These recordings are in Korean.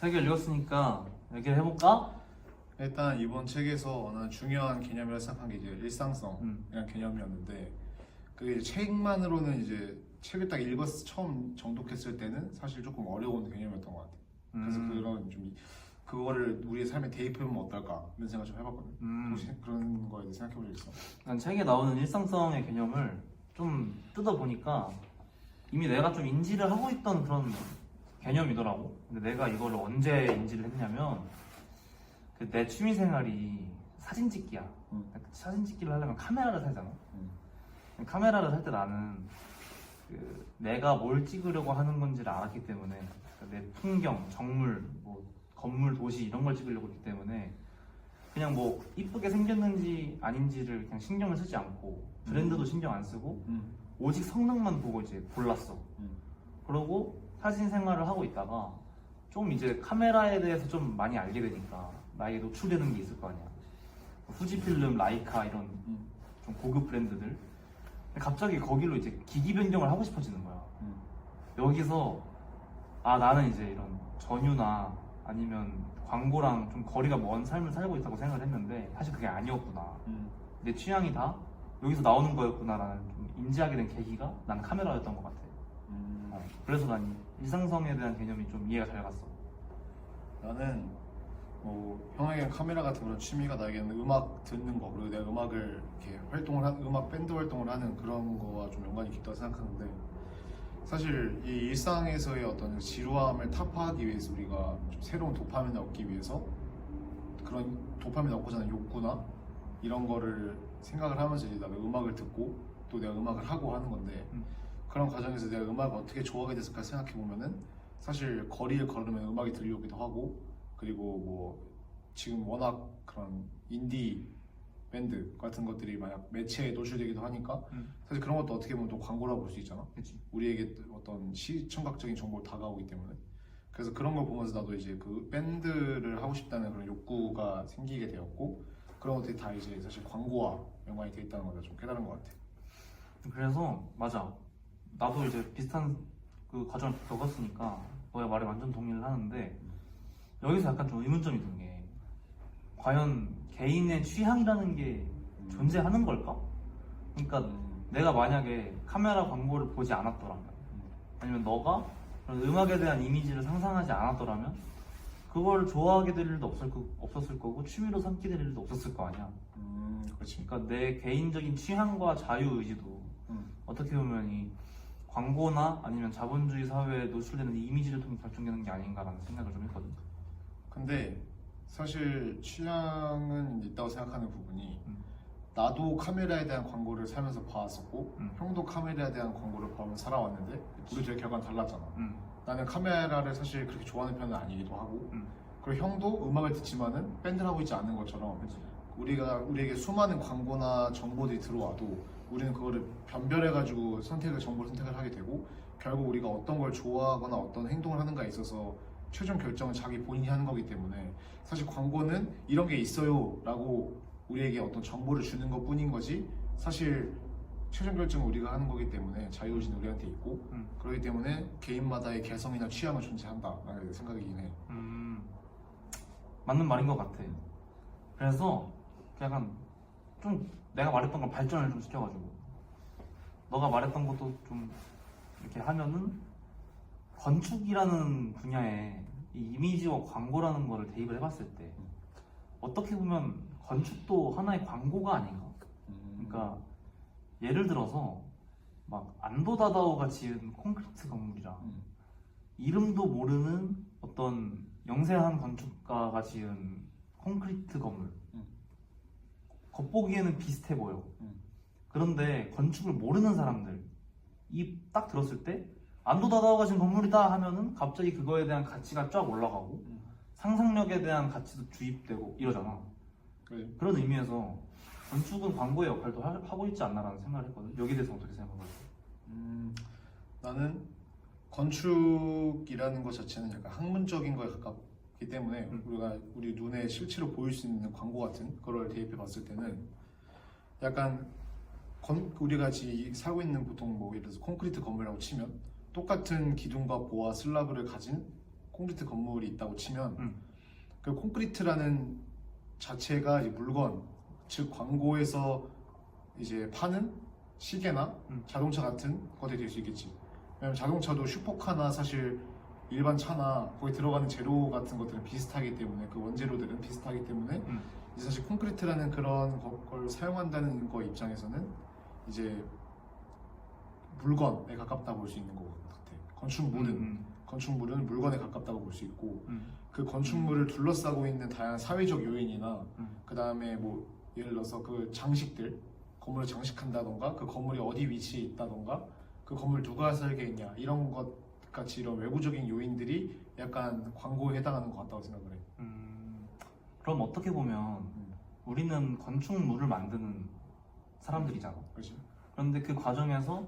책을 읽었으니까 얘기를 해볼까? 일단 이번 책에서 나는 중요한 개념이라 생각한 게 이제 일상성이라는 음. 개념이었는데 그게 이제 책만으로는 이제 책을 딱 읽었 처음 정독했을 때는 사실 조금 어려운 개념이었던 것 같아. 그래서 음. 그런 좀 이- 그거를 우리의 삶에 대입해보면 어떨까 이런 생각 좀 해봤거든. 음. 혹시 그런 거에 대해 생각해본 적 있어? 난 책에 나오는 일상성의 개념을 좀 뜯어 보니까 이미 내가 좀 인지를 하고 있던 그런 개념이더라고. 근데 내가 이걸 언제 인지를 했냐면 그 내 취미 생활이 사진 찍기야. 음. 사진 찍기를 하려면 카메라를 사잖아. 음. 카메라를 살 때 나는 그 내가 뭘 찍으려고 하는 건지를 알았기 때문에 그러니까 내 풍경, 정물, 뭐 건물, 도시 이런 걸 찍으려고 했기 때문에 그냥 뭐 이쁘게 생겼는지 아닌지를 그냥 신경을 쓰지 않고 브랜드도 신경 안 쓰고 음. 오직 성능만 보고 이제 골랐어. 음. 그러고 사진 생활을 하고 있다가 좀 이제 카메라에 대해서 좀 많이 알게 되니까 나에게 노출되는 게 있을 거 아니야. 후지필름, 라이카 이런 음. 좀 고급 브랜드들. 갑자기 거기로 이제 기기 변경을 하고 싶어지는 거야. 음. 여기서 아 나는 이제 이런 전유나 아니면 광고랑 좀 거리가 먼 삶을 살고 있다고 생각을 했는데 사실 그게 아니었구나. 음. 내 취향이 다 여기서 나오는 거였구나라는 좀 인지하게 된 계기가 난 카메라였던 것 같아. 음. 어, 그래서 난이 일상성에 대한 개념이 좀 이해가 잘 갔어. 나는 뭐 형에겐 카메라 같은 그런 취미가 나에게는 음악 듣는 거 그리고 내가 음악을 이렇게 활동을 한 음악 밴드 활동을 하는 그런 거와 좀 연관이 깊다고 생각하는데 사실 이 일상에서의 어떤 그 지루함을 타파하기 위해서 우리가 좀 새로운 도파민을 얻기 위해서 그런 도파민을 얻고자 하는 욕구나 이런 거를 생각을 하면서 이제 나가 음악을 듣고 또 내가 음악을 하고 하는 건데 음. 그런 과정에서 내가 음악을 어떻게 좋아하게 됐을까 생각해 보면은 사실 거리를 걸으면 음악이 들려오기도 하고 그리고 뭐 지금 워낙 그런 인디 밴드 같은 것들이 만약 매체에 노출되기도 하니까 음. 사실 그런 것도 어떻게 보면 또 광고라고 볼 수 있잖아. 그렇지. 우리에게 어떤 시청각적인 정보를 다가오기 때문에 그래서 그런 걸 보면서 나도 이제 그 밴드를 하고 싶다는 그런 욕구가 생기게 되었고 그런 것들이 다 이제 사실 광고와 연관이 돼 있다는 걸 좀 깨달은 것 같아. 그래서 맞아. 나도 이제 비슷한 그 과정을 겪었으니까 너의 말에 완전 동의를 하는데 여기서 약간 좀 의문점이 든 게 과연 개인의 취향이라는 게 존재하는 걸까? 그러니까 음. 내가 만약에 카메라 광고를 보지 않았더라면 아니면 너가 음악에 대한 이미지를 상상하지 않았더라면 그걸 좋아하게 될 일도 없을, 거, 없었을 거고 취미로 삼게 될 일도 없었을 거 아니야 음, 그렇지. 그러니까 내 개인적인 취향과 자유의지도 음. 어떻게 보면 이 광고나 아니면 자본주의 사회에 노출되는 이 이미지를 통해 결정되는 게 아닌가라는 생각을 좀 했거든 근데 사실 취향은 있다고 생각하는 부분이 음. 나도 카메라에 대한 광고를 살면서 봐왔었고 음. 형도 카메라에 대한 광고를 보면서 살아왔는데 우리 둘의 결과는 달랐잖아. 음, 나는 카메라를 사실 그렇게 좋아하는 편은 아니기도 하고 음. 그리고 형도 음악을 듣지만은 밴드를 하고 있지 않는 것처럼 그치 우리가 우리에게 수많은 광고나 정보들이 들어와도 우리는 그거를 변별해가지고 선택을 정보를 선택을 하게 되고 결국 우리가 어떤 걸 좋아하거나 어떤 행동을 하는가에 있어서 최종 결정은 자기 본인이 하는 거기 때문에 사실 광고는 이런 게 있어요라고 우리에게 어떤 정보를 주는 것 뿐인 거지 사실 최종 결정은 우리가 하는 거기 때문에 자유의지는 우리한테 있고 음. 그렇기 때문에 개인마다의 개성이나 취향은 존재한다 라는 생각이긴 해. 음, 맞는 말인 것 같아. 그래서 약간 좀 내가 말했던 걸 발전을 좀 시켜가지고 너가 말했던 것도 좀 이렇게 하면은 건축이라는 분야에 이 이미지와 광고라는 거를 대입을 해봤을 때 어떻게 보면 건축도 하나의 광고가 아닌가? 그러니까 예를 들어서 막 안도다다오가 지은 콘크리트 건물이랑 음. 이름도 모르는 어떤 영세한 건축가가 지은 콘크리트 건물. 음. 겉보기에는 비슷해 보여. 음. 그런데 건축을 모르는 사람들, 이 딱 들었을 때 안도다다오가 지은 건물이다 하면은 갑자기 그거에 대한 가치가 쫙 올라가고 음. 상상력에 대한 가치도 주입되고 이러잖아. 그래. 그런 의미에서 건축은 광고의 역할도 하, 하고 있지 않나라는 생각을 했거든. 여기에 대해서 어떻게 생각하세요? 음, 나는 건축이라는 것 자체는 약간 학문적인 거에 가깝 기 때문에 음. 우리가 우리 눈에 실제로 보일 수 있는 광고 같은 그걸 대입해 봤을 때는 약간 건, 우리가 지금 살고 있는 보통 뭐 예를 들어서 콘크리트 건물이라고 치면 똑같은 기둥과 보와 슬라브를 가진 콘크리트 건물이 있다고 치면 음. 그 콘크리트라는 자체가 이제 물건 즉 광고에서 이제 파는 시계나 음. 자동차 같은 것들이 될 수 있겠지. 왜냐면 자동차도 슈퍼카나 사실 일반 차나 거기 들어가는 재료 같은 것들은 비슷하기 때문에 그 원재료들은 비슷하기 때문에 음. 이제 사실 콘크리트라는 그런 거- 걸 사용한다는 거 입장에서는 이제 물건에 가깝다 볼 수 있는 것 같아. 건축물은 음, 건축물은 물건에 가깝다고 볼 수 있고 음, 그 건축물을 둘러싸고 있는 다양한 사회적 요인이나 음. 그 다음에 뭐 예를 들어서 그 장식들 건물을 장식한다던가 그 건물이 어디 위치에 있다던가 그 건물 누가 살게 했냐 이런 것 같이 이런 외부적인 요인들이 약간 광고에 해당하는 것 같다고 생각을 해. 음. 그럼 어떻게 보면 음. 우리는 건축물을 만드는 사람들이잖아. 그렇지? 그런데 그 과정에서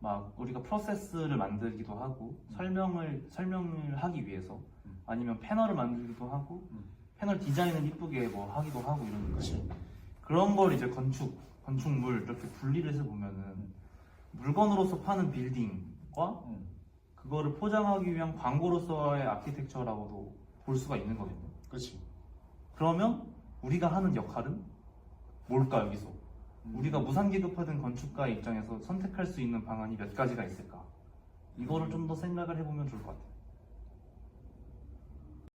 막 우리가 프로세스를 만들기도 하고 음. 설명을 설명을 하기 위해서 음. 아니면 패널을 만들기도 하고 음. 패널 디자인을 이쁘게 뭐 하기도 하고 이러는 거지. 그렇지. 그런 걸 이제 건축 건축물 이렇게 분리를 해서 보면은 물건으로서 파는 빌딩과 음. 그거를 포장하기 위한 광고로서의 아키텍처라고도 볼 수가 있는 거겠네. 그렇지. 그러면 우리가 하는 역할은 뭘까 여기서? 음. 우리가 무상기급하던 건축가의 입장에서 선택할 수 있는 방안이 몇 가지가 있을까? 이거를 좀 더 생각을 해보면 좋을 것 같아요.